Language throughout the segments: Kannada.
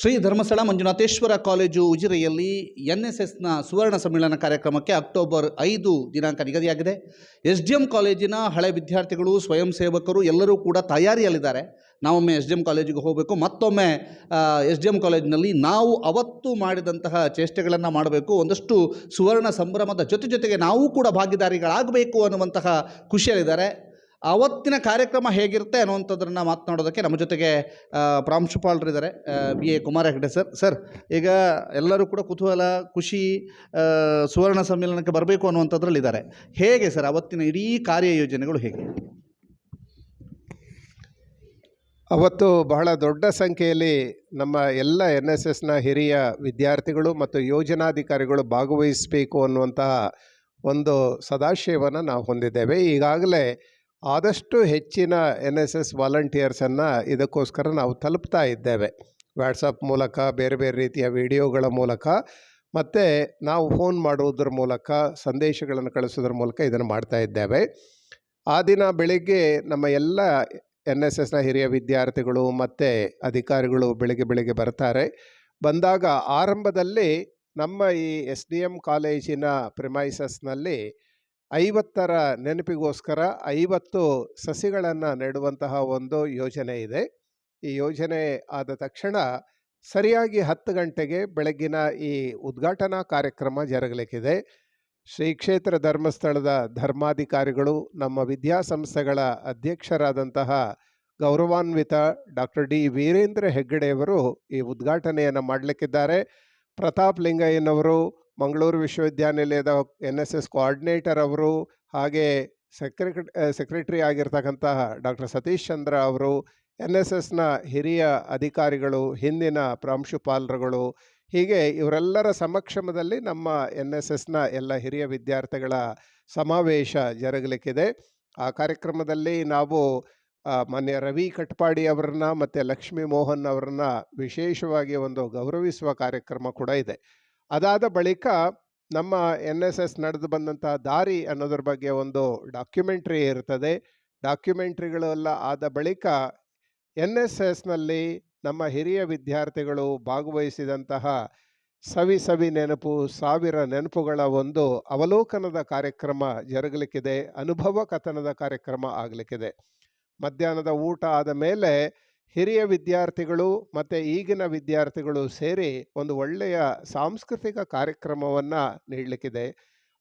ಶ್ರೀ ಧರ್ಮಸ್ಥಳ ಮಂಜುನಾಥೇಶ್ವರ ಕಾಲೇಜು ಉಜಿರೆಯಲ್ಲಿ ಎನ್ ಎಸ್ ಎಸ್ನ ಸುವರ್ಣ ಸಮ್ಮೇಳನ ಕಾರ್ಯಕ್ರಮಕ್ಕೆ ಅಕ್ಟೋಬರ್ ಐದು ದಿನಾಂಕ ನಿಗದಿಯಾಗಿದೆ. ಎಸ್ ಡಿ ಎಂ ಕಾಲೇಜಿನ ಹಳೆ ವಿದ್ಯಾರ್ಥಿಗಳು, ಸ್ವಯಂ ಸೇವಕರು ಎಲ್ಲರೂ ಕೂಡ ತಯಾರಿಯಲ್ಲಿದ್ದಾರೆ. ನಾವೊಮ್ಮೆ ಎಸ್ ಡಿ ಎಂ ಕಾಲೇಜಿಗೆ ಹೋಗಬೇಕು, ಮತ್ತೊಮ್ಮೆ ಎಸ್ ಡಿ ಎಂ ಕಾಲೇಜಿನಲ್ಲಿ ನಾವು ಅವತ್ತು ಮಾಡಿದಂತಹ ಚೇಷ್ಟೆಗಳನ್ನು ಮಾಡಬೇಕು. ಒಂದಷ್ಟು ಸುವರ್ಣ ಸಂಭ್ರಮದ ಜೊತೆ ಜೊತೆಗೆ ನಾವು ಕೂಡ ಭಾಗಿದಾರಿಗಳಾಗಬೇಕು ಅನ್ನುವಂತಹ ಖುಷಿಯಲ್ಲಿದ್ದಾರೆ. ಅವತ್ತಿನ ಕಾರ್ಯಕ್ರಮ ಹೇಗಿರುತ್ತೆ ಅನ್ನುವಂಥದ್ದನ್ನು ಮಾತನಾಡೋದಕ್ಕೆ ನಮ್ಮ ಜೊತೆಗೆ ಪ್ರಾಂಶುಪಾಲರಿದ್ದಾರೆ B A Kumar Hegde sir. Sir, ಈಗ ಎಲ್ಲರೂ ಕೂಡ ಕುತೂಹಲ, ಖುಷಿ ಸುವರ್ಣ ಸಮ್ಮೇಳನಕ್ಕೆ ಬರಬೇಕು ಅನ್ನುವಂಥದ್ರಲ್ಲಿದ್ದಾರೆ ಹೇಗೆ ಸರ್ ಅವತ್ತಿನ ಇಡೀ ಕಾರ್ಯಯೋಜನೆಗಳು ಹೇಗೆ? ಅವತ್ತು ಬಹಳ ದೊಡ್ಡ ಸಂಖ್ಯೆಯಲ್ಲಿ ನಮ್ಮ ಎಲ್ಲ ಎನ್ ಎಸ್ ಎಸ್ನ ಹಿರಿಯ ವಿದ್ಯಾರ್ಥಿಗಳು ಮತ್ತು ಯೋಜನಾಧಿಕಾರಿಗಳು ಭಾಗವಹಿಸಬೇಕು ಅನ್ನುವಂತಹ ಒಂದು ಸದಾಶಯವನ್ನು ನಾವು ಹೊಂದಿದ್ದೇವೆ. ಈಗಾಗಲೇ ಆದಷ್ಟು ಹೆಚ್ಚಿನ ಎನ್ ಎಸ್ ಎಸ್ ವಾಲಂಟಿಯರ್ಸನ್ನು ಇದಕ್ಕೋಸ್ಕರ ನಾವು ತಲುಪ್ತಾ ಇದ್ದೇವೆ. ವ್ಯಾಟ್ಸಪ್ ಮೂಲಕ, ಬೇರೆ ಬೇರೆ ರೀತಿಯ ವಿಡಿಯೋಗಳ ಮೂಲಕ, ಮತ್ತು ನಾವು ಫೋನ್ ಮಾಡುವುದರ ಮೂಲಕ, ಸಂದೇಶಗಳನ್ನು ಕಳಿಸೋದ್ರ ಮೂಲಕ ಇದನ್ನು ಮಾಡ್ತಾ ಇದ್ದೇವೆ. ಆ ದಿನ ಬೆಳಿಗ್ಗೆ ನಮ್ಮ ಎಲ್ಲ ಎನ್ ಎಸ್ ಎಸ್ನ ಹಿರಿಯ ವಿದ್ಯಾರ್ಥಿಗಳು ಮತ್ತು ಅಧಿಕಾರಿಗಳು ಬೆಳಿಗ್ಗೆ ಬೆಳಿಗ್ಗೆ ಬರ್ತಾರೆ. ಬಂದಾಗ ಆರಂಭದಲ್ಲಿ ನಮ್ಮ ಈ ಎಸ್ ಡಿ ಎಂ ಕಾಲೇಜಿನ ಪ್ರಿಮೈಸಸ್ನಲ್ಲಿ ಐವತ್ತರ ನೆನಪಿಗೋಸ್ಕರ ಐವತ್ತು ಸಸಿಗಳನ್ನು ನೆಡುವಂತಹ ಒಂದು ಯೋಜನೆ ಇದೆ. ಈ ಯೋಜನೆ ಆದ ತಕ್ಷಣ ಸರಿಯಾಗಿ ಹತ್ತು ಗಂಟೆಗೆ ಬೆಳಗ್ಗಿನ ಈ ಉದ್ಘಾಟನಾ ಕಾರ್ಯಕ್ರಮ ಜರುಗಲಿಕ್ಕಿದೆ. ಶ್ರೀ ಕ್ಷೇತ್ರ ಧರ್ಮಸ್ಥಳದ ಧರ್ಮಾಧಿಕಾರಿಗಳು, ನಮ್ಮ ವಿದ್ಯಾಸಂಸ್ಥೆಗಳ ಅಧ್ಯಕ್ಷರಾದಂತಹ ಗೌರವಾನ್ವಿತ ಡಾಕ್ಟರ್ ಡಿ. ವೀರೇಂದ್ರ ಹೆಗ್ಗಡೆಯವರು ಈ ಉದ್ಘಾಟನೆಯನ್ನು ಮಾಡಲಿಕ್ಕಿದ್ದಾರೆ. ಪ್ರತಾಪ್ ಲಿಂಗಯ್ಯನವರು ಮಂಗಳೂರು ವಿಶ್ವವಿದ್ಯಾನಿಲಯದ ಎನ್ ಎಸ್ ಎಸ್ ಕೋಆರ್ಡಿನೇಟರ್ ಅವರು ಹಾಗೆ ಸೆಕ್ರೆಟರಿ ಸೆಕ್ರೆಟರಿ ಆಗಿರ್ತಕ್ಕಂತಹ ಡಾಕ್ಟರ್ ಸತೀಶ್ ಚಂದ್ರ ಅವರು ಎನ್ ಎಸ್ ಎಸ್ನ ಹಿರಿಯ ಅಧಿಕಾರಿಗಳು, ಹಿಂದಿನ ಪ್ರಾಂಶುಪಾಲರುಗಳು, ಹೀಗೆ ಇವರೆಲ್ಲರ ಸಮಕ್ಷಮದಲ್ಲಿ ನಮ್ಮ ಎನ್ ಎಸ್ ಎಸ್ನ ಎಲ್ಲ ಹಿರಿಯ ವಿದ್ಯಾರ್ಥಿಗಳ ಸಮಾವೇಶ ಜರುಗಲಿಕ್ಕಿದೆ. ಆ ಕಾರ್ಯಕ್ರಮದಲ್ಲಿ ನಾವು ಮಾನ್ಯ ರವಿ ಕಟ್ಪಾಡಿ ಅವರನ್ನ ಮತ್ತು ಲಕ್ಷ್ಮೀ ಮೋಹನ್ ಅವರನ್ನ ವಿಶೇಷವಾಗಿ ಒಂದು ಗೌರವಿಸುವ ಕಾರ್ಯಕ್ರಮ ಕೂಡ ಇದೆ. ಅದಾದ ಬಳಿಕ ನಮ್ಮ ಎನ್ ಎಸ್ ಎಸ್ ನಡೆದು ಬಂದಂಥ ದಾರಿ ಅನ್ನೋದ್ರ ಬಗ್ಗೆ ಒಂದು ಡಾಕ್ಯುಮೆಂಟ್ರಿ ಇರ್ತದೆ. ಡಾಕ್ಯುಮೆಂಟ್ರಿಗಳೆಲ್ಲ ಆದ ಬಳಿಕ ಎನ್ ಎಸ್ ಎಸ್ನಲ್ಲಿ ನಮ್ಮ ಹಿರಿಯ ವಿದ್ಯಾರ್ಥಿಗಳು ಭಾಗವಹಿಸಿದಂತಹ ಸವಿ ಸವಿ ನೆನಪು, ಸಾವಿರ ನೆನಪುಗಳ ಒಂದು ಅವಲೋಕನದ ಕಾರ್ಯಕ್ರಮ ಜರುಗಲಿಕ್ಕಿದೆ. ಅನುಭವ ಕಥನದ ಕಾರ್ಯಕ್ರಮ ಆಗಲಿಕ್ಕಿದೆ. ಮಧ್ಯಾಹ್ನದ ಊಟ ಆದ ಮೇಲೆ ಹಿರಿಯ ವಿದ್ಯಾರ್ಥಿಗಳು ಮತ್ತು ಈಗಿನ ವಿದ್ಯಾರ್ಥಿಗಳು ಸೇರಿ ಒಂದು ಒಳ್ಳೆಯ ಸಾಂಸ್ಕೃತಿಕ ಕಾರ್ಯಕ್ರಮವನ್ನು ನೀಡಲಿಕ್ಕಿದೆ.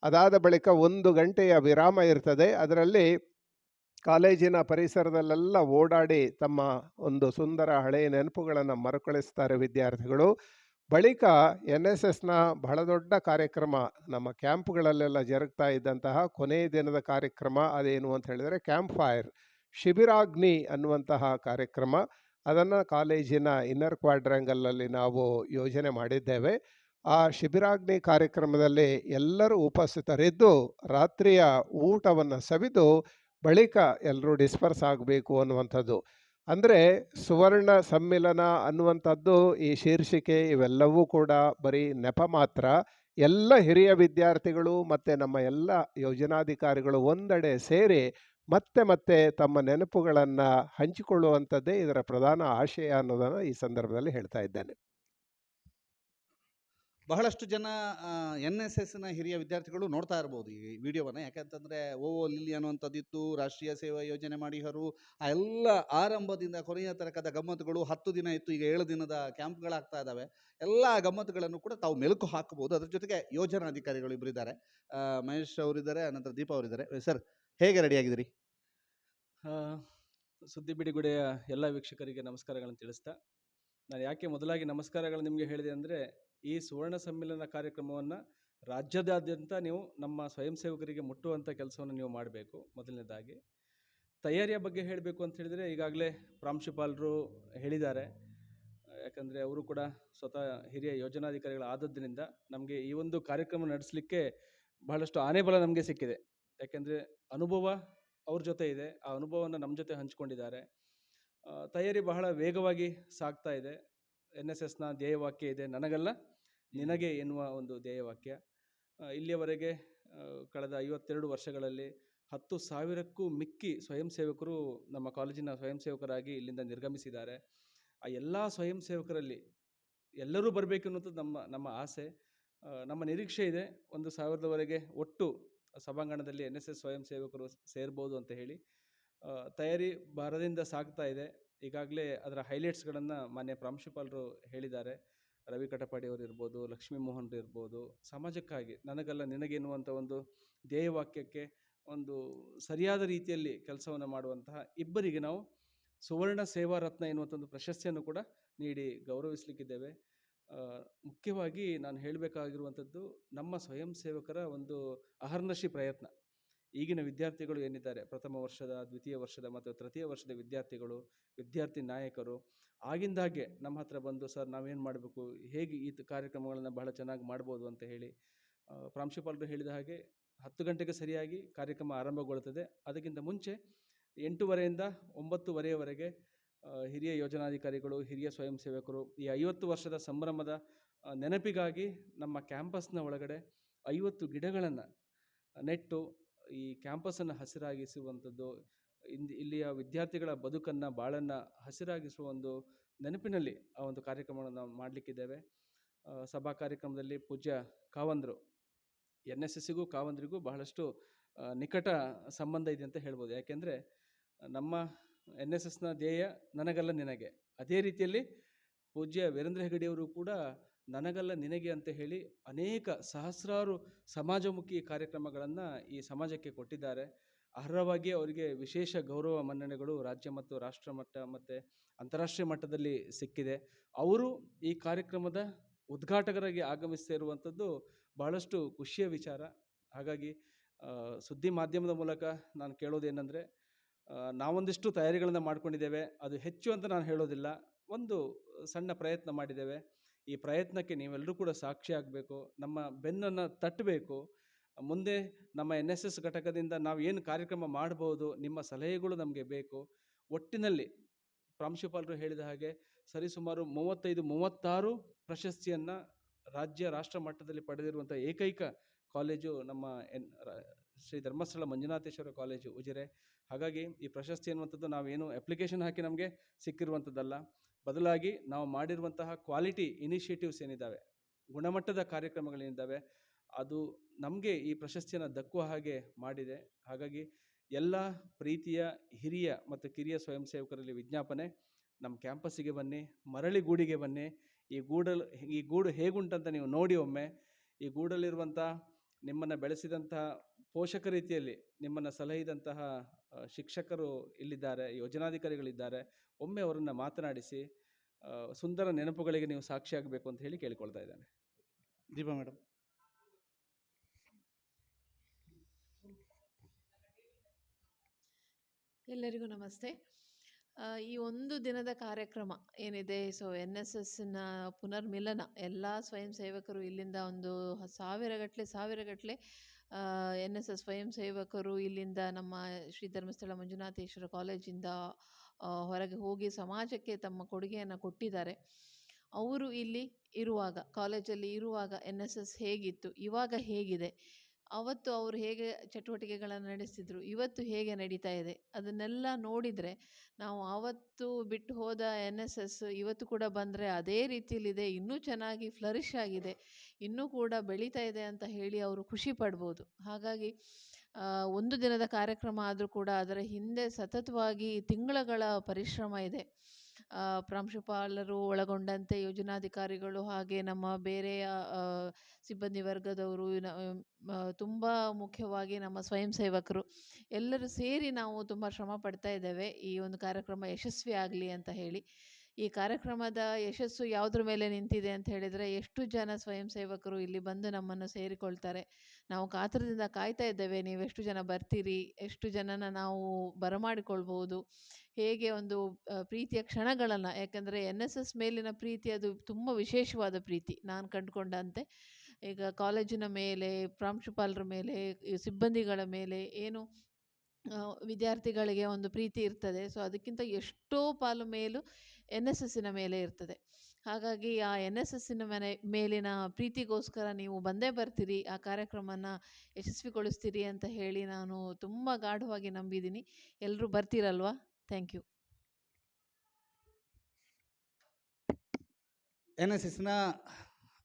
ಅದಾದ ಬಳಿಕ ಒಂದು ಗಂಟೆಯ ವಿರಾಮ ಇರ್ತದೆ. ಅದರಲ್ಲಿ ಕಾಲೇಜಿನ ಪರಿಸರದಲ್ಲೆಲ್ಲ ಓಡಾಡಿ ತಮ್ಮ ಒಂದು ಸುಂದರ ಹಳೆಯ ನೆನಪುಗಳನ್ನು ಮರುಕಳಿಸ್ತಾರೆ ವಿದ್ಯಾರ್ಥಿಗಳು. ಬಳಿಕ ಎನ್ ಎಸ್ ಎಸ್ನ ಬಹಳ ದೊಡ್ಡ ಕಾರ್ಯಕ್ರಮ, ನಮ್ಮ ಕ್ಯಾಂಪ್ಗಳಲ್ಲೆಲ್ಲ ಜರುಗ್ತಾ ಇದ್ದಂತಹ ಕೊನೆಯ ದಿನದ ಕಾರ್ಯಕ್ರಮ ಅದೇನು ಅಂತ ಹೇಳಿದರೆ ಕ್ಯಾಂಪ್ ಫೈರ್ ಶಿಬಿರಾಗ್ನಿ ಅನ್ನುವಂತಹ ಕಾರ್ಯಕ್ರಮ. ಅದನ್ನು ಕಾಲೇಜಿನ ಇನ್ನರ್ ಕ್ವಾಡ್ರ್ಯಾಂಗಲಲ್ಲಿ ನಾವು ಯೋಜನೆ ಮಾಡಿದ್ದೇವೆ. ಆ ಶಿಬಿರಾಗ್ನಿ ಕಾರ್ಯಕ್ರಮದಲ್ಲಿ ಎಲ್ಲರೂ ಉಪಸ್ಥಿತರಿದ್ದು, ರಾತ್ರಿಯ ಊಟವನ್ನು ಸವಿದು ಬಳಿಕ ಎಲ್ಲರೂ ಡಿಸ್ಪರ್ಸ್ ಆಗಬೇಕು ಅನ್ನುವಂಥದ್ದು. ಅಂದರೆ ಸುವರ್ಣ ಸಮ್ಮಿಲನ ಅನ್ನುವಂಥದ್ದು ಈ ಶೀರ್ಷಿಕೆ ಇವೆಲ್ಲವೂ ಕೂಡ ಬರೀ ನೆಪ ಮಾತ್ರ. ಎಲ್ಲ ಹಿರಿಯ ವಿದ್ಯಾರ್ಥಿಗಳು ಮತ್ತು ನಮ್ಮ ಎಲ್ಲ ಯೋಜನಾಧಿಕಾರಿಗಳು ಒಂದೆಡೆ ಸೇರಿ ಮತ್ತೆ ಮತ್ತೆ ತಮ್ಮ ನೆನಪುಗಳನ್ನು ಹಂಚಿಕೊಳ್ಳುವಂಥದ್ದೇ ಇದರ ಪ್ರಧಾನ ಆಶಯ ಅನ್ನೋದನ್ನು ಈ ಸಂದರ್ಭದಲ್ಲಿ ಹೇಳ್ತಾ ಇದ್ದೇನೆ. ಬಹಳಷ್ಟು ಜನ ಎನ್ ಎಸ್ ಎಸ್ನ ಹಿರಿಯ ವಿದ್ಯಾರ್ಥಿಗಳು ನೋಡ್ತಾ ಇರ್ಬೋದು ಈ ವಿಡಿಯೋವನ್ನು. ಯಾಕಂತಂದರೆ ಓ ಓ ಲಿಲ್ಲಿ ಅನ್ನುವಂಥದ್ದಿತ್ತು, ರಾಷ್ಟ್ರೀಯ ಸೇವಾ ಯೋಜನೆ ಮಾಡಿಹರು ಆ ಎಲ್ಲ ಆರಂಭದಿಂದ ಕೊನೆಯ ತರಕದ ಗಮ್ಮತ್ತುಗಳು ಹತ್ತು ದಿನ ಇತ್ತು, ಈಗ ಏಳು ದಿನದ ಕ್ಯಾಂಪ್ಗಳಾಗ್ತಾ ಇದ್ದಾವೆ. ಎಲ್ಲ ಗಮ್ಮತ್ತುಗಳನ್ನು ಕೂಡ ತಾವು ಮೆಲುಕು ಹಾಕಬಹುದು. ಅದ್ರ ಜೊತೆಗೆ ಯೋಜನಾಧಿಕಾರಿಗಳು ಇಬ್ಬರಿದ್ದಾರೆ ಮಹೇಶ್ ಅವರಿದ್ದಾರೆ, ಅನಂತರ ದೀಪಾ ಅವರಿದ್ದಾರೆ. ಸರ್, ಹೇಗೆ ರೆಡಿಯಾಗಿದ್ದೀರಿ ಸುದ್ದಿ ಬಿಡಿಗುಡೆಯ ಎಲ್ಲ ವೀಕ್ಷಕರಿಗೆ ನಮಸ್ಕಾರಗಳನ್ನು ತಿಳಿಸ್ತಾ, ನಾನು ಯಾಕೆ ಮೊದಲಾಗಿ ನಮಸ್ಕಾರಗಳು ನಿಮಗೆ ಹೇಳಿದೆ ಅಂದರೆ, ಈ ಸುವರ್ಣ ಸಮ್ಮೇಳನ ಕಾರ್ಯಕ್ರಮವನ್ನು ರಾಜ್ಯದಾದ್ಯಂತ ನೀವು ನಮ್ಮ ಸ್ವಯಂ ಸೇವಕರಿಗೆ ಮುಟ್ಟುವಂಥ ಕೆಲಸವನ್ನು ನೀವು ಮಾಡಬೇಕು. ಮೊದಲನೇದಾಗಿ, ತಯಾರಿಯ ಬಗ್ಗೆ ಹೇಳಬೇಕು ಅಂತ ಹೇಳಿದರೆ, ಈಗಾಗಲೇ ಪ್ರಾಂಶುಪಾಲರು ಹೇಳಿದ್ದಾರೆ. ಯಾಕಂದರೆ ಅವರು ಕೂಡ ಸ್ವತಃ ಹಿರಿಯ ಯೋಜನಾಧಿಕಾರಿಗಳು ಆದದ್ದರಿಂದ ನಮಗೆ ಈ ಒಂದು ಕಾರ್ಯಕ್ರಮ ನಡೆಸಲಿಕ್ಕೆ ಬಹಳಷ್ಟು ಆನೆಬಲ ನಮಗೆ ಸಿಕ್ಕಿದೆ. ಯಾಕೆಂದರೆ ಅನುಭವ ಅವ್ರ ಜೊತೆ ಇದೆ. ಆ ಅನುಭವವನ್ನು ನಮ್ಮ ಜೊತೆ ಹಂಚಿಕೊಂಡಿದ್ದಾರೆ. ತಯಾರಿ ಬಹಳ ವೇಗವಾಗಿ ಸಾಗ್ತಾ ಇದೆ. ಎನ್ ಎಸ್ ಎಸ್ನ ಧ್ಯೇಯವಾಕ್ಯ ಇದೆ ನನಗಲ್ಲ ನಿನಗೆ ಎನ್ನುವ ಒಂದು ಧ್ಯೇಯವಾಕ್ಯ. ಇಲ್ಲಿಯವರೆಗೆ ಕಳೆದ ಐವತ್ತೆರಡು ವರ್ಷಗಳಲ್ಲಿ ಹತ್ತು ಸಾವಿರಕ್ಕೂ ಮಿಕ್ಕಿ ಸ್ವಯಂ ಸೇವಕರು ನಮ್ಮ ಕಾಲೇಜಿನ ಸ್ವಯಂ ಸೇವಕರಾಗಿ ಇಲ್ಲಿಂದ ನಿರ್ಗಮಿಸಿದ್ದಾರೆ. ಆ ಎಲ್ಲ ಸ್ವಯಂ ಸೇವಕರಲ್ಲಿ ಎಲ್ಲರೂ ಬರಬೇಕು ಅನ್ನೋದು ನಮ್ಮ ನಮ್ಮ ಆಸೆ. ನಮ್ಮ ನಿರೀಕ್ಷೆ ಇದೆ. ಒಂದು ಸಾವಿರದವರೆಗೆ ಒಟ್ಟು ಸಭಾಂಗಣದಲ್ಲಿ ಎನ್ ಎಸ್ ಎಸ್ ಸ್ವಯಂ ಸೇವಕರು ಸೇರ್ಬೋದು ಅಂತ ಹೇಳಿ ತಯಾರಿ ಭರದಿಂದ ಸಾಗ್ತಾ ಇದೆ. ಈಗಾಗಲೇ ಅದರ ಹೈಲೈಟ್ಸ್ಗಳನ್ನು ಮಾನ್ಯ ಪ್ರಾಂಶುಪಾಲರು ಹೇಳಿದ್ದಾರೆ. ರವಿ ಕಟಪಾಡಿ ಅವರು ಇರ್ಬೋದು, ಲಕ್ಷ್ಮೀ ಮೋಹನ್ ಇರ್ಬೋದು. ಸಮಾಜಕ್ಕಾಗಿ ನನಗಲ್ಲ ನಿನಗೆ ಎನ್ನುವಂಥ ಒಂದು ಧ್ಯೇಯವಾಕ್ಯಕ್ಕೆ ಒಂದು ಸರಿಯಾದ ರೀತಿಯಲ್ಲಿ ಕೆಲಸವನ್ನು ಮಾಡುವಂತಹ ಇಬ್ಬರಿಗೆ ನಾವು ಸುವರ್ಣ ಸೇವಾ ರತ್ನ ಎನ್ನುವಂಥ ಒಂದು ಪ್ರಶಸ್ತಿಯನ್ನು ಕೂಡ ನೀಡಿ ಗೌರವಿಸಲಿಕ್ಕಿದ್ದೇವೆ. ಮುಖ್ಯವಾಗಿ ನಾನು ಹೇಳಬೇಕಾಗಿರುವಂಥದ್ದು ನಮ್ಮ ಸ್ವಯಂ ಸೇವಕರ ಒಂದು ಅಹರ್ನಶಿ ಪ್ರಯತ್ನ. ಈಗಿನ ವಿದ್ಯಾರ್ಥಿಗಳು ಏನಿದ್ದಾರೆ? ಪ್ರಥಮ ವರ್ಷದ, ದ್ವಿತೀಯ ವರ್ಷದ ಮತ್ತು ತೃತೀಯ ವರ್ಷದ ವಿದ್ಯಾರ್ಥಿಗಳು, ವಿದ್ಯಾರ್ಥಿ ನಾಯಕರು. ಆಗಿಂದಾಗೆ ನಮ್ಮ ಹತ್ರ ಬಂದು, ಸರ್, ನಾವೇನು ಮಾಡಬೇಕು? ಹೇಗೆ ಈ ಕಾರ್ಯಕ್ರಮಗಳನ್ನು ಬಹಳ ಚೆನ್ನಾಗಿ ಮಾಡ್ಬೋದು? ಅಂತ ಹೇಳಿ ಪ್ರಾಂಶುಪಾಲರು ಹೇಳಿದ ಹಾಗೆ ಹತ್ತು ಗಂಟೆಗೆ ಸರಿಯಾಗಿ ಕಾರ್ಯಕ್ರಮ ಆರಂಭಗೊಳ್ಳುತ್ತದೆ. ಅದಕ್ಕಿಂತ ಮುಂಚೆ ಎಂಟೂವರೆಯಿಂದ ಒಂಬತ್ತುವರೆಯವರೆಗೆ ಹಿರಿಯ ಯೋಜನಾಧಿಕಾರಿಗಳು, ಹಿರಿಯ ಸ್ವಯಂ ಸೇವಕರು ಈ ಐವತ್ತು ವರ್ಷದ ಸಂಭ್ರಮದ ನೆನಪಿಗಾಗಿ ನಮ್ಮ ಕ್ಯಾಂಪಸ್ನ ಒಳಗಡೆ ಐವತ್ತು ಗಿಡಗಳನ್ನು ನೆಟ್ಟು ಈ ಕ್ಯಾಂಪಸನ್ನು ಹಸಿರಾಗಿಸುವಂಥದ್ದು, ಇಂದು, ಇಲ್ಲಿಯ ವಿದ್ಯಾರ್ಥಿಗಳ ಬದುಕನ್ನು, ಬಾಳನ್ನು ಹಸಿರಾಗಿಸುವ ಒಂದು ನೆನಪಿನಲ್ಲಿ ಆ ಒಂದು ಕಾರ್ಯಕ್ರಮವನ್ನು ನಾವು ಮಾಡಲಿಕ್ಕಿದ್ದೇವೆ. ಸಭಾ ಕಾರ್ಯಕ್ರಮದಲ್ಲಿ ಪೂಜ್ಯ ಕಾವಂದರು ಎನ್ ಎಸ್ ಎಸ್ಸಿಗೂ ಕಾವಂದ್ರಿಗೂ ಬಹಳಷ್ಟು ನಿಕಟ ಸಂಬಂಧ ಇದೆ ಅಂತ ಹೇಳ್ಬೋದು. ಯಾಕೆಂದರೆ ನಮ್ಮ ಎನ್ ಎಸ್ ಎಸ್ನ ಧ್ಯೇಯ ನನಗಲ್ಲ ನಿನಗೆ. ಅದೇ ರೀತಿಯಲ್ಲಿ ಪೂಜ್ಯ ವೀರೇಂದ್ರ ಹೆಗಡೆಯವರು ಕೂಡ ನನಗಲ್ಲ ನಿನಗೆ ಅಂತ ಹೇಳಿ ಅನೇಕ ಸಹಸ್ರಾರು ಸಮಾಜಮುಖಿ ಕಾರ್ಯಕ್ರಮಗಳನ್ನು ಈ ಸಮಾಜಕ್ಕೆ ಕೊಟ್ಟಿದ್ದಾರೆ. ಅರ್ಹವಾಗಿ ಅವರಿಗೆ ವಿಶೇಷ ಗೌರವ ಮನ್ನಣೆಗಳು ರಾಜ್ಯ ಮತ್ತು ರಾಷ್ಟ್ರ ಮಟ್ಟ ಮತ್ತು ಅಂತಾರಾಷ್ಟ್ರೀಯ ಮಟ್ಟದಲ್ಲಿ ಸಿಕ್ಕಿದೆ. ಅವರು ಈ ಕಾರ್ಯಕ್ರಮದ ಉದ್ಘಾಟಕರಾಗಿ ಆಗಮಿಸ್ತಿರುವಂಥದ್ದು ಬಹಳಷ್ಟು ಖುಷಿಯ ವಿಚಾರ. ಹಾಗಾಗಿ ಸುದ್ದಿ ಮಾಧ್ಯಮದ ಮೂಲಕ ನಾನು ಕೇಳೋದೇನೆಂದರೆ ನಾವೊಂದಿಷ್ಟು ತಯಾರಿಗಳನ್ನು ಮಾಡ್ಕೊಂಡಿದ್ದೇವೆ. ಅದು ಹೆಚ್ಚು ಅಂತ ನಾನು ಹೇಳೋದಿಲ್ಲ. ಒಂದು ಸಣ್ಣ ಪ್ರಯತ್ನ ಮಾಡಿದ್ದೇವೆ. ಈ ಪ್ರಯತ್ನಕ್ಕೆ ನೀವೆಲ್ಲರೂ ಕೂಡ ಸಾಕ್ಷಿ ಆಗಬೇಕು. ನಮ್ಮ ಬೆನ್ನನ್ನು ತಟ್ಟಬೇಕು ಮುಂದೆ ನಮ್ಮ ಎನ್ ಎಸ್ ಎಸ್ ಘಟಕದಿಂದ ನಾವು ಏನು ಕಾರ್ಯಕ್ರಮ ಮಾಡ್ಬೋದು, ನಿಮ್ಮ ಸಲಹೆಗಳು ನಮಗೆ ಬೇಕು. ಒಟ್ಟಿನಲ್ಲಿ ಪ್ರಾಂಶುಪಾಲರು ಹೇಳಿದ ಹಾಗೆ ಸರಿಸುಮಾರು ಮೂವತ್ತೈದು, ಮೂವತ್ತಾರು ಪ್ರಶಸ್ತಿಯನ್ನು ರಾಜ್ಯ, ರಾಷ್ಟ್ರ ಮಟ್ಟದಲ್ಲಿ ಪಡೆದಿರುವಂಥ ಏಕೈಕ ಕಾಲೇಜು ನಮ್ಮ ಎನ್ ಶ್ರೀ ಧರ್ಮಸ್ಥಳ ಮಂಜುನಾಥೇಶ್ವರ ಕಾಲೇಜು ಉಜಿರೆ. ಹಾಗಾಗಿ ಈ ಪ್ರಶಸ್ತಿ ಅನ್ನುವಂಥದ್ದು ನಾವೇನು ಅಪ್ಲಿಕೇಶನ್ ಹಾಕಿ ನಮಗೆ ಸಿಕ್ಕಿರುವಂಥದ್ದಲ್ಲ. ಬದಲಾಗಿ ನಾವು ಮಾಡಿರುವಂತಹ ಕ್ವಾಲಿಟಿ ಇನಿಷಿಯೇಟಿವ್ಸ್ ಏನಿದ್ದಾವೆ, ಗುಣಮಟ್ಟದ ಕಾರ್ಯಕ್ರಮಗಳೇನಿದ್ದಾವೆ ಅದು ನಮಗೆ ಈ ಪ್ರಶಸ್ತಿಯನ್ನು ದಕ್ಕುವ ಹಾಗೆ ಮಾಡಿದೆ. ಹಾಗಾಗಿ ಎಲ್ಲ ಪ್ರೀತಿಯ ಹಿರಿಯ ಮತ್ತು ಕಿರಿಯ ಸ್ವಯಂ ಸೇವಕರಲ್ಲಿ ವಿಜ್ಞಾಪನೆ, ನಮ್ಮ ಕ್ಯಾಂಪಸ್ಸಿಗೆ ಬನ್ನಿ, ಮರಳಿ ಗೂಡಿಗೆ ಬನ್ನಿ, ಈ ಗೂಡಲ್, ಈ ಗೂಡು ಹೇಗುಂಟಂತ ನೀವು ನೋಡಿ ಒಮ್ಮೆ, ಈ ಗೂಡಲ್ಲಿರುವಂಥ ನಿಮ್ಮನ್ನು ಬೆಳೆಸಿದಂತಹ ಪೋಷಕ ರೀತಿಯಲ್ಲಿ ನಿಮ್ಮನ್ನು ಸಲಹಿದಂತಹ ಶಿಕ್ಷಕರು ಇಲ್ಲಿದ್ದಾರೆ ಯೋಜನಾಧಿಕಾರಿಗಳಿದ್ದಾರೆ. ಒಮ್ಮೆ ಅವರನ್ನು ಮಾತನಾಡಿಸಿ ಸುಂದರ ನೆನಪುಗಳಿಗೆ ನೀವು ಸಾಕ್ಷಿಯಾಗಬೇಕು ಅಂತ ಹೇಳಿ ಕೇಳಿಕೊಳ್ತಾ ಇದ್ದಾನೆ. ದೀಪಾ ಮೇಡಮ್ ಎಲ್ಲರಿಗೂ ನಮಸ್ತೆ. ಈ ಒಂದು ದಿನದ ಕಾರ್ಯಕ್ರಮ ಏನಿದೆ ಸೊ ಎನ್ ಎಸ್ ಎಸ್ನ ಪುನರ್ಮಿಲನ ಎಲ್ಲ ಸ್ವಯಂ ಸೇವಕರು ಇಲ್ಲಿಂದ ಒಂದು ಸಾವಿರಗಟ್ಟಲೆ ಸಾವಿರಗಟ್ಟಲೆ ಎನ್ ಎಸ್ ಎಸ್ ಸ್ವಯಂ ಸೇವಕರು ಇಲ್ಲಿಂದ ನಮ್ಮ ಶ್ರೀ ಧರ್ಮಸ್ಥಳ ಮಂಜುನಾಥೇಶ್ವರ ಕಾಲೇಜಿಂದ ಹೊರಗೆ ಹೋಗಿ ಸಮಾಜಕ್ಕೆ ತಮ್ಮ ಕೊಡುಗೆಯನ್ನು ಕೊಟ್ಟಿದ್ದಾರೆ. ಅವರು ಇಲ್ಲಿ ಇರುವಾಗ, ಕಾಲೇಜಲ್ಲಿ ಇರುವಾಗ ಎನ್ ಎಸ್ ಎಸ್ ಹೇಗಿತ್ತು, ಇವಾಗ ಹೇಗಿದೆ, ಅವತ್ತು ಅವರು ಹೇಗೆ ಚಟುವಟಿಕೆಗಳನ್ನು ನಡೆಸ್ತಿದ್ರು, ಇವತ್ತು ಹೇಗೆ ನಡೀತಾ ಇದೆ, ಅದನ್ನೆಲ್ಲ ನೋಡಿದರೆ ನಾವು ಆವತ್ತು ಬಿಟ್ಟು ಹೋದ ಎನ್ ಎಸ್ ಎಸ್ ಇವತ್ತು ಕೂಡ ಬಂದರೆ ಅದೇ ರೀತಿಯಲ್ಲಿದೆ ಇನ್ನೂ ಚೆನ್ನಾಗಿ ಫ್ಲರಿಶ್ ಆಗಿದೆ ಇನ್ನೂ ಕೂಡ ಬೆಳೀತಾ ಇದೆ ಅಂತ ಹೇಳಿ ಅವರು ಖುಷಿ ಪಡ್ಬೋದು. ಹಾಗಾಗಿ ಒಂದು ದಿನದ ಕಾರ್ಯಕ್ರಮ ಆದರೂ ಕೂಡ ಅದರ ಹಿಂದೆ ಸತತವಾಗಿ ತಿಂಗಳುಗಳ ಪರಿಶ್ರಮ ಇದೆ. ಪ್ರಾಂಶುಪಾಲರು ಒಳಗೊಂಡಂತೆ ಯೋಜನಾಧಿಕಾರಿಗಳು ಹಾಗೆ ನಮ್ಮ ಬೇರೆಯ ಸಿಬ್ಬಂದಿ ವರ್ಗದವರು ತುಂಬ ಮುಖ್ಯವಾಗಿ ನಮ್ಮ ಸ್ವಯಂ ಸೇವಕರು ಎಲ್ಲರೂ ಸೇರಿ ನಾವು ತುಂಬ ಶ್ರಮ ಪಡ್ತಾ ಇದ್ದೇವೆ ಈ ಒಂದು ಕಾರ್ಯಕ್ರಮ ಯಶಸ್ವಿ ಆಗಲಿ ಅಂತ ಹೇಳಿ. ಈ ಕಾರ್ಯಕ್ರಮದ ಯಶಸ್ಸು ಯಾವುದ್ರ ಮೇಲೆ ನಿಂತಿದೆ ಅಂತ ಹೇಳಿದರೆ, ಎಷ್ಟು ಜನ ಸ್ವಯಂ ಸೇವಕರು ಇಲ್ಲಿ ಬಂದು ನಮ್ಮನ್ನು ಸೇರಿಕೊಳ್ತಾರೆ. ನಾವು ಕಾತರದಿಂದ ಕಾಯ್ತಾ ಇದ್ದೇವೆ, ನೀವು ಎಷ್ಟು ಜನ ಬರ್ತೀರಿ, ಎಷ್ಟು ಜನನ ನಾವು ಬರಮಾಡಿಕೊಳ್ಬೋದು ಹೇಗೆ ಒಂದು ಪ್ರೀತಿಯ ಕ್ಷಣಗಳನ್ನು, ಯಾಕಂದರೆ ಎನ್ ಎಸ್ ಎಸ್ ಮೇಲಿನ ಪ್ರೀತಿ ಅದು ತುಂಬ ವಿಶೇಷವಾದ ಪ್ರೀತಿ. ನಾನು ಕಂಡುಕೊಂಡಂತೆ. ಈಗ ಕಾಲೇಜಿನ ಮೇಲೆ, ಪ್ರಾಂಶುಪಾಲರ ಮೇಲೆ ಸಿಬ್ಬಂದಿಗಳ ಮೇಲೆ ಏನು ವಿದ್ಯಾರ್ಥಿಗಳಿಗೆ ಒಂದು ಪ್ರೀತಿ ಇರ್ತದೆ. ಸೊ, ಅದಕ್ಕಿಂತ ಎಷ್ಟೋ ಪಾಲು ಮೇಲು ಎನ್ ಎಸ್ ಎಸ್ಸಿನ ಮೇಲೆ ಇರ್ತದೆ. ಹಾಗಾಗಿ ಆ ಎನ್ ಎಸ್ ಎಸ್ಸಿನ ಮನೆ, ಮೇಲಿನ ಪ್ರೀತಿಗೋಸ್ಕರ ನೀವು ಬಂದೇ ಬರ್ತೀರಿ, ಆ ಕಾರ್ಯಕ್ರಮನ ಯಶಸ್ವಿಗೊಳಿಸ್ತೀರಿ ಅಂತ ಹೇಳಿ ನಾನು ತುಂಬ ಗಾಢವಾಗಿ ನಂಬಿದ್ದೀನಿ. ಎಲ್ಲರೂ ಬರ್ತೀರಲ್ವಾ? Thank you. ಎನ್ ಎಸ್ ಎಸ್ನ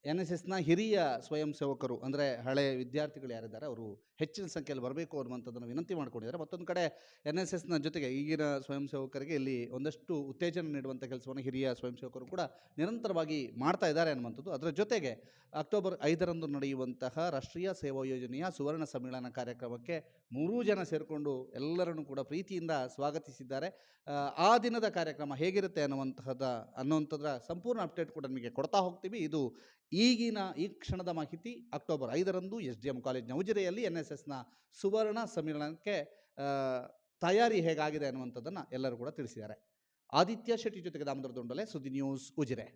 ಎನ್ ಎಸ್ ಎಸ್ನ ಹಿರಿಯ ಸ್ವಯಂ ಸೇವಕರು ಅಂದರೆ ಹಳೆ ವಿದ್ಯಾರ್ಥಿಗಳು ಯಾರಿದ್ದಾರೆ ಅವರು ಹೆಚ್ಚಿನ ಸಂಖ್ಯೆಯಲ್ಲಿ ಬರಬೇಕು ಅನ್ನುವಂಥದ್ದನ್ನು ವಿನಂತಿ ಮಾಡಿಕೊಂಡಿದ್ದಾರೆ. ಮತ್ತೊಂದು ಕಡೆ ಎನ್ ಎಸ್ ಎಸ್ನ ಜೊತೆಗೆ ಈಗಿನ ಸ್ವಯಂ ಸೇವಕರಿಗೆ ಇಲ್ಲಿ ಒಂದಷ್ಟು ಉತ್ತೇಜನ ನೀಡುವಂಥ ಕೆಲಸವನ್ನು ಹಿರಿಯ ಸ್ವಯಂ ಸೇವಕರು ಕೂಡ ನಿರಂತರವಾಗಿ ಮಾಡ್ತಾ ಇದ್ದಾರೆ ಅನ್ನುವಂಥದ್ದು. ಅದರ ಜೊತೆಗೆ ಅಕ್ಟೋಬರ್ ಐದರಂದು ನಡೆಯುವಂತಹ ರಾಷ್ಟ್ರೀಯ ಸೇವಾ ಯೋಜನೆಯ ಸುವರ್ಣ ಸಮ್ಮೇಳನ ಕಾರ್ಯಕ್ರಮಕ್ಕೆ ಮೂರೂ ಜನ ಸೇರಿಕೊಂಡು ಎಲ್ಲರನ್ನು ಕೂಡ ಪ್ರೀತಿಯಿಂದ ಸ್ವಾಗತಿಸಿದ್ದಾರೆ. ಆ, ಆ ದಿನದ ಕಾರ್ಯಕ್ರಮ ಹೇಗಿರುತ್ತೆ ಅನ್ನುವಂತಹದ ಅನ್ನುವಂಥದ್ರ ಸಂಪೂರ್ಣ ಅಪ್ಡೇಟ್ ಕೂಡ ನಿಮಗೆ ಕೊಡ್ತಾ ಹೋಗ್ತೀವಿ. ಇದು ಈಗಿನ ಈ ಕ್ಷಣದ ಮಾಹಿತಿ ಅಕ್ಟೋಬರ್ ಐದರಂದು ಎಸ್ ಡಿ ಎಂ ಕಾಲೇಜ್ ಉಜಿರೆಯಲ್ಲಿ ಎನ್ ಎಸ್ ಎಸ್ನ ಸುವರ್ಣ ಸಮ್ಮೇಳನಕ್ಕೆ ತಯಾರಿ ಹೇಗಾಗಿದೆ ಅನ್ನುವಂಥದ್ದನ್ನು ಎಲ್ಲರೂ ಕೂಡ ತಿಳಿಸಿದ್ದಾರೆ. ಆದಿತ್ಯ ಶೆಟ್ಟಿ ಜೊತೆಗೆ ದಾಮೋದರ ದೊಂಡಲೆ ಸುದ್ದಿ ನ್ಯೂಸ್ ಉಜಿರೆ.